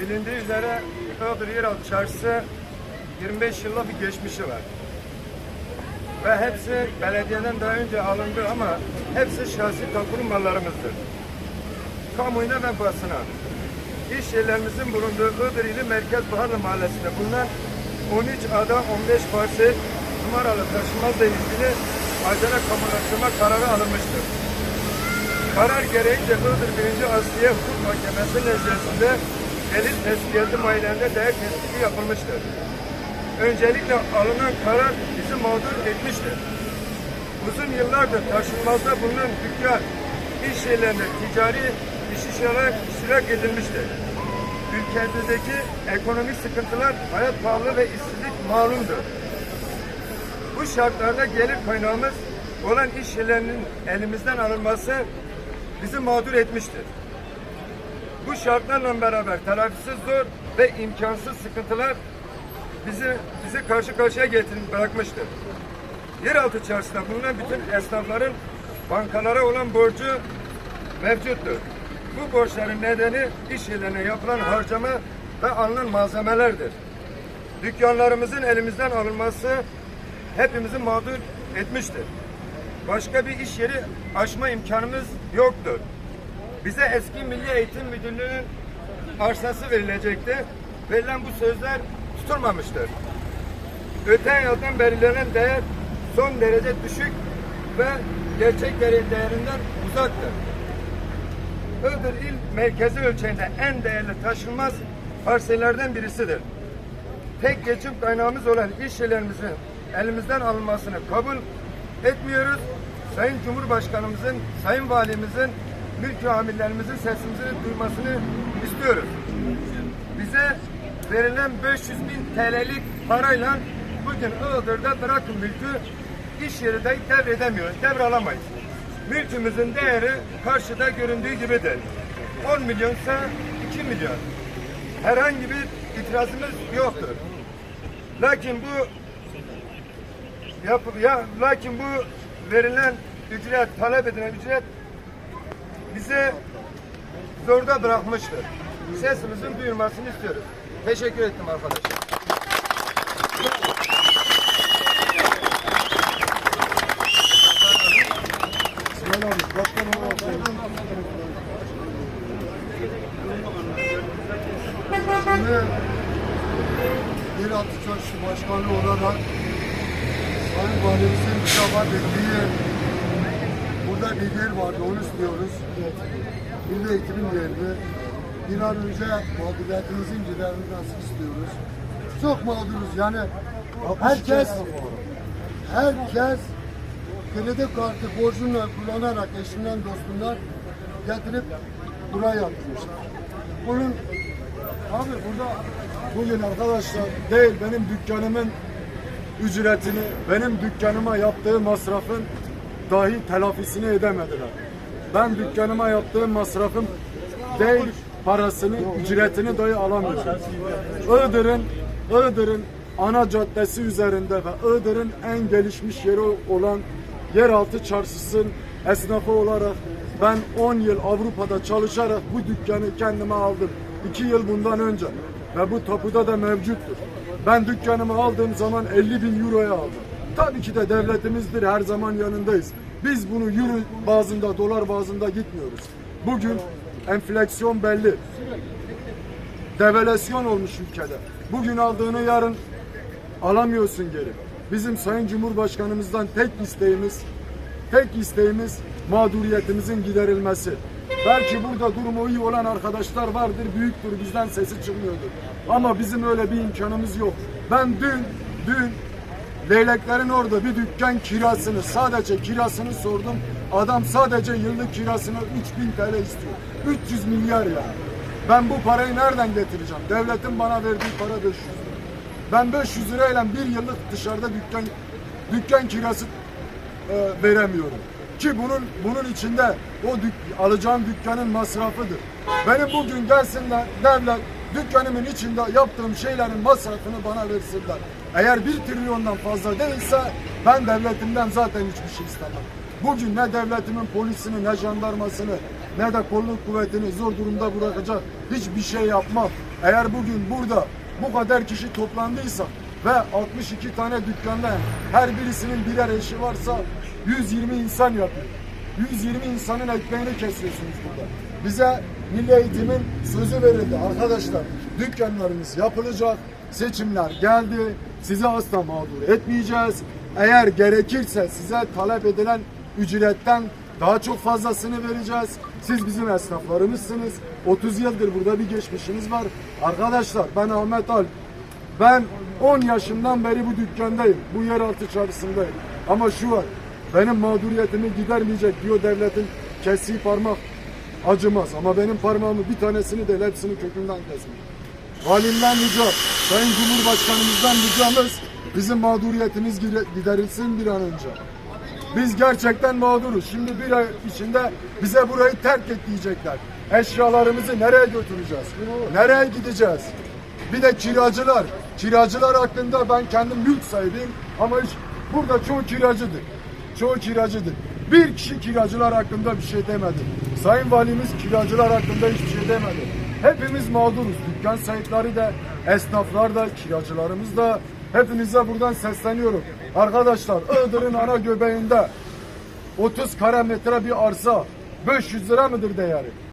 Bilindiği üzere Iğdır Yeraltı Çarşısı 25 yıllık bir geçmişi var. Ve hepsi belediyeden daha önce alındı ama hepsi şahsi tapurum mallarımızdır. Kamuoyuna ve basına. İş yerlerimizin bulunduğu Iğdır ili Merkez Baharlı Mahallesi'nde bulunan 13 ada 15 parsel numaralı taşınmazla ilgili acele kamulaştırma kararı alınmıştır. Karar gereğince Iğdır 1. Asliye Hukuk Mahkemesi nezdesinde delil tespiti muayenelerinde değer tespiti yapılmıştır. Öncelikle alınan karar bizi mağdur etmiştir. Uzun yıllardır taşınmazda bulunan dükkan, iş yerlerinde ticari iş olarak iştirak edilmiştir. Ülkemizdeki ekonomik sıkıntılar, hayat pahalı ve işsizlik malumdur. Bu şartlarda gelir kaynağımız olan iş yerlerinin elimizden alınması bizi mağdur etmiştir. Bu şartlarla beraber telafisi zor ve imkansız sıkıntılar bizi bizi karşı karşıya getirip bırakmıştır. Yeraltı çarşısında bulunan bütün esnafların bankalara olan borcu mevcuttur. Bu borçların nedeni iş yerlerine yapılan harcama ve alınan malzemelerdir. Dükkanlarımızın elimizden alınması hepimizi mağdur etmiştir. Başka bir iş yeri açma imkanımız yoktur. Bize eski Milli Eğitim Müdürlüğü'nün arsası verilecekti. Verilen bu sözler tutulmamıştır. Öte yandan belirlenen değer son derece düşük ve gerçek değer- değerinden uzaktır. Iğdır il merkezi ölçeğinde en değerli taşınmaz parsellerden birisidir. Tek geçim kaynağımız olan iş yerlerimizin elimizden alınmasını kabul etmiyoruz. Sayın Cumhurbaşkanımızın, Sayın Valimizin, mülk amirlerimizin sesimizi duymasını istiyoruz. Bize verilen 500 bin TL'lik parayla bugün Iğdır'da bırakın mülkü iş yeri de devredemiyoruz, devralamayız. Mülkümüzün değeri karşıda göründüğü gibidir. 10 milyonsa 2 milyon. Herhangi bir itirazımız yoktur. Lakin bu yap, ya, lakin bu verilen ücret, talep edilen ücret bize zorda bırakmıştır. Sesimizin duyulmasını istiyoruz. Teşekkür ettim arkadaşlar. Yeraltı Çarşı Başkanı olarak Sayın bize vaat ettiği burada bir yer vardı onu istiyoruz. Milli Eğitim'in yerini bir an önce mağduriyetimizin giderilmesini istiyoruz. Çok mağduruz yani herkes herkes kredi kartı borcunu kullanarak eşinden dostundan getirip buraya yatırmışlar. Bunun Abi burada bugün arkadaşlar değil benim dükkanımın ücretini, benim dükkanıma yaptığı masrafın dahi telafisini edemediler. Ben dükkanıma yaptığım masrafın değil parasını, ücretini dahi alamıyorum. Iğdır'ın, Iğdır'ın ana caddesi üzerinde ve Iğdır'ın en gelişmiş yeri olan yeraltı çarşısının esnafı olarak ben 10 yıl Avrupa'da çalışarak bu dükkanı kendime aldım. 2 yıl bundan önce ve bu tapuda da mevcuttur. Ben dükkanımı aldığım zaman 50 bin euroya aldım. Tabii ki de devletimizdir her zaman yanındayız. Biz bunu euro bazında, dolar bazında gitmiyoruz. Bugün enflasyon belli. Devalüasyon olmuş ülkede. Bugün aldığını yarın alamıyorsun geri. Bizim Sayın Cumhurbaşkanımızdan tek isteğimiz, tek isteğimiz mağduriyetimizin giderilmesi. Belki burada durumu iyi olan arkadaşlar vardır, büyüktür, bizden sesi çıkmıyordur. Ama bizim öyle bir imkanımız yok. Ben dün, dün Leyleklerin orada bir dükkan kirasını, sadece kirasını sordum. Adam sadece yıllık kirasını 3000 TL istiyor. 300 milyar ya. Ben bu parayı nereden getireceğim? Devletin bana verdiği para 500 lira. Ben 500 lirayla bir yıllık dışarıda dükkan dükkan kirası e, veremiyorum. Ki bunun bunun içinde o dük, alacağım dükkanın masrafıdır. Benim bugün gelsinler devlet dükkanımın içinde yaptığım şeylerin masrafını bana versinler. Eğer bir trilyondan fazla değilse ben devletimden zaten hiçbir şey istemem. Bugün ne devletimin polisini ne jandarmasını ne de kolluk kuvvetini zor durumda bırakacak hiçbir şey yapmam. Eğer bugün burada bu kadar kişi toplandıysa ve 62 tane dükkanda her birisinin birer eşi varsa 120 insan yapıyor. 120 insanın ekmeğini kesiyorsunuz burada. Bize milli eğitimin sözü verildi. Arkadaşlar dükkanlarımız yapılacak. Seçimler geldi. Sizi asla mağdur etmeyeceğiz. Eğer gerekirse size talep edilen ücretten daha çok fazlasını vereceğiz. Siz bizim esnaflarımızsınız. 30 yıldır burada bir geçmişiniz var. Arkadaşlar ben Ahmet Alp. Ben 10 yaşımdan beri bu dükkandayım. Bu yeraltı çarşısındayım. Ama şu var. Benim mağduriyetimi gidermeyecek diyor devletin kestiği parmak acımaz. Ama benim parmağımı bir tanesini değil hepsini kökünden kesmiş. Valimden ricam, Sayın Cumhurbaşkanımızdan ricamız bizim mağduriyetimiz gide- giderilsin bir an önce. Biz gerçekten mağduruz. Şimdi bir ay içinde bize burayı terk et diyecekler. Eşyalarımızı nereye götüreceğiz? Nereye gideceğiz? Bir de kiracılar. Kiracılar hakkında ben kendim mülk sahibiyim ama hiç burada çoğu kiracıdır. Çoğu kiracıdır. Bir kişi kiracılar hakkında bir şey demedi. Sayın Valimiz kiracılar hakkında hiçbir şey demedi. Hepimiz mağduruz. Dükkan sahipleri de, esnaflar da, kiracılarımız da. Hepinize buradan sesleniyorum. Arkadaşlar Iğdır'ın ana göbeğinde 30 kare metre bir arsa 500 lira mıdır değeri?